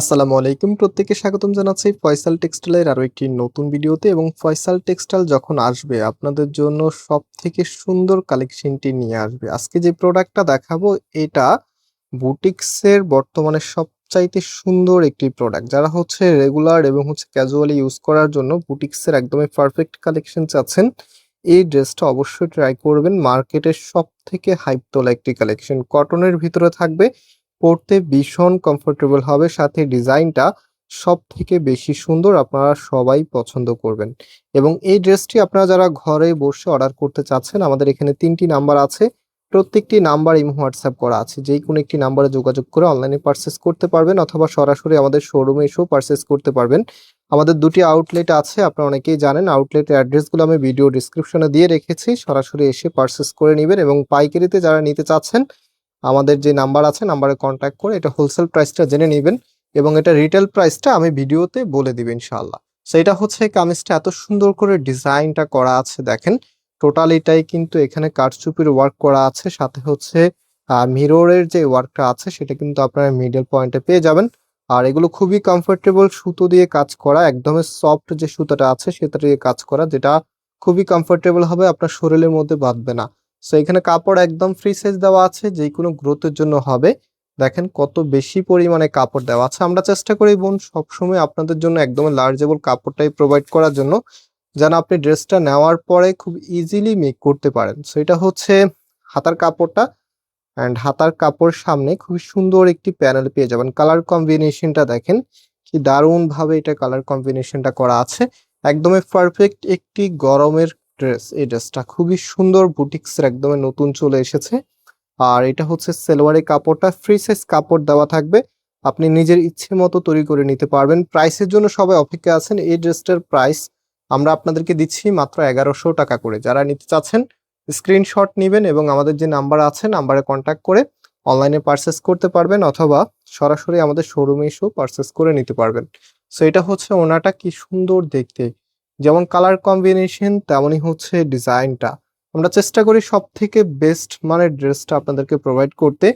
আসসালামু আলাইকুম। প্রত্যেককে স্বাগতম জানাচ্ছি ফয়সাল টেক্সটাইলের আরও একটি নতুন ভিডিওতে এবং ফয়সাল টেক্সটাইল যখন আসবে, আপনাদের জন্য সব থেকে সুন্দর কালেকশনটি নিয়ে আসবে। আজকে যে প্রোডাক্টটা দেখাবো, এটা বুটিক্সের বর্তমানে সবচাইতে সুন্দর একটি প্রোডাক্ট। যারা হচ্ছে রেগুলার এবং হচ্ছে ক্যাজুয়ালি ইউজ করার জন্য বুটিক্সের একদমই পারফেক্ট কালেকশন চাচ্ছেন, এই ড্রেসটা অবশ্যই ট্রাই করবেন। মার্কেটের সব থেকে হাইপ তোলা একটি কালেকশন। কটনের ভিতরে থাকবে পড়তে ভীষণ কমফোর্টেবল হবে, সাথে ডিজাইনটা সব থেকে বেশি সুন্দর আপনারা সবাই পছন্দ করবেন। এবং এই ড্রেসটি আপনারা যারা ঘরে বসে অর্ডার করতে চাচ্ছেন, আমাদের এখানে তিনটি নাম্বার আছে। প্রত্যেকটি নাম্বার ইমো হোয়াটসঅ্যাপ করা আছে। যেই কোনো একটি নাম্বারে যোগাযোগ করে অনলাইনে পারচেস করতে পারবেন অথবা সরাসরি আমাদের শোরুমে এসেও পারচেস করতে পারবেন। আমাদের দুটি আউটলেট আছে, আপনারা অনেকেই জানেন আউটলেটের অ্যাড্রেসগুলো আমি ভিডিও ডিসক্রিপশনে দিয়ে রেখেছি। সরাসরি এসে পারচেস করে নেবেন এবং পাইকারিতে যারা নিতে চাচ্ছেন আমাদের যে নাম্বার আছে, নাম্বারে কন্ট্যাক্ট করে এটা হোলসেল প্রাইসটা জেনে নেবেন এবং এটা রিটেল প্রাইসটা আমি ভিডিওতে বলে দিব ইনশাআল্লাহ। সেটা হচ্ছে কামিজটা এত সুন্দর করে ডিজাইনটা করা আছে, দেখেন। টোটাল এটাই কিন্তু এখানে কারচুপির ওয়ার্ক করা আছে, সাথে হচ্ছে মিররের যে ওয়ার্কটা আছে, সেটা কিন্তু আপনারা মিডল পয়েন্টে পেয়ে যাবেন। আর এগুলো খুবই কমফোর্টেবল সুতো দিয়ে কাজ করা, একদমই সফট যে সুতোটা আছে, সেটা দিয়ে কাজ করা, যেটা খুবই কমফোর্টেবল হবে, আপনার শরীরের মধ্যে বাঁধবে না। সো এখানে কাপড় একদম ফ্রি সাইজ দেওয়া আছে যে কোনো গ্রোথের জন্য হবে। দেখেন কত বেশি পরিমাণে কাপড় দেওয়া আছে। আমরা চেষ্টা করি বোন, সবসময় আপনাদের জন্য একদম লার্জেবল কাপড়টাই প্রোভাইড করার জন্য। যেন আপনি ড্রেসটা নেওয়ার পরে খুব ইজিলি মেক করতে পারেন। সো এটা হচ্ছে হাতার কাপড়টা। অ্যান্ড হাতার কাপড় সামনে খুবই সুন্দর একটি প্যানেল পেয়ে যাবেন। কালার কম্বিনেশনটা দেখেন কি দারুণভাবে এটা কালার কম্বিনেশনটা করা আছে। একদমই পারফেক্ট একটি গরমের ড্রেস, এই ড্রেসটা খুবই সুন্দর বুটিক্সের একদমই নতুন চলে এসেছে। আর এটা হচ্ছে সেলোয়ারের কাপড়টা ফ্রি সাইজ কাপড় দেওয়া থাকবে। আপনি নিজের ইচ্ছে মতো তৈরি করে নিতে পারবেন। প্রাইসের জন্য সবাই অপেক্ষা আছেন। এই ড্রেসটার প্রাইস আমরা আপনাদেরকে দিচ্ছি মাত্র এগারোশো টাকা করে। যারা নিতে চাচ্ছেন স্ক্রিনশট নেবেন এবং আমাদের যে নাম্বার আছে নাম্বারে কন্ট্যাক্ট করে অনলাইনে পারচেস করতে পারবেন অথবা সরাসরি আমাদের শোরুমে এসেও পারচেস করে নিতে পারবেন। সো এটা হচ্ছে ওনাটা কি সুন্দর দেখতে। যেমন কালার কম্বিনেশন তেমনই হচ্ছে ডিজাইনটা আমরা চেষ্টা করি সব থেকে বেস্ট মানের ড্রেসটা আপনাদেরকে প্রোভাইড করতে।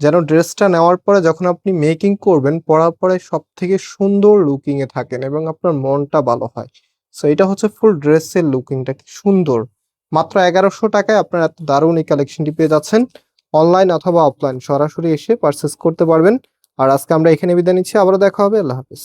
যেন ড্রেসটা নেওয়ার পরে যখন আপনি মেকিং করবেন, পরার পরে সব থেকে সুন্দর লুকিং এ থাকেন এবং আপনার মনটা ভালো হয়। সো এটা হচ্ছে ফুল ড্রেসের লুকিংটা কি সুন্দর। মাত্র এগারোশো টাকায় আপনারা এত দারুণ এই কালেকশনটি পেয়ে যাচ্ছেন। অনলাইন অথবা অফলাইন সরাসরি এসে পারচেস করতে পারবেন। আর আজকে আমরা এখানে বিদায় নিচ্ছি। আবারও দেখা হবে। আল্লাহ হাফিজ।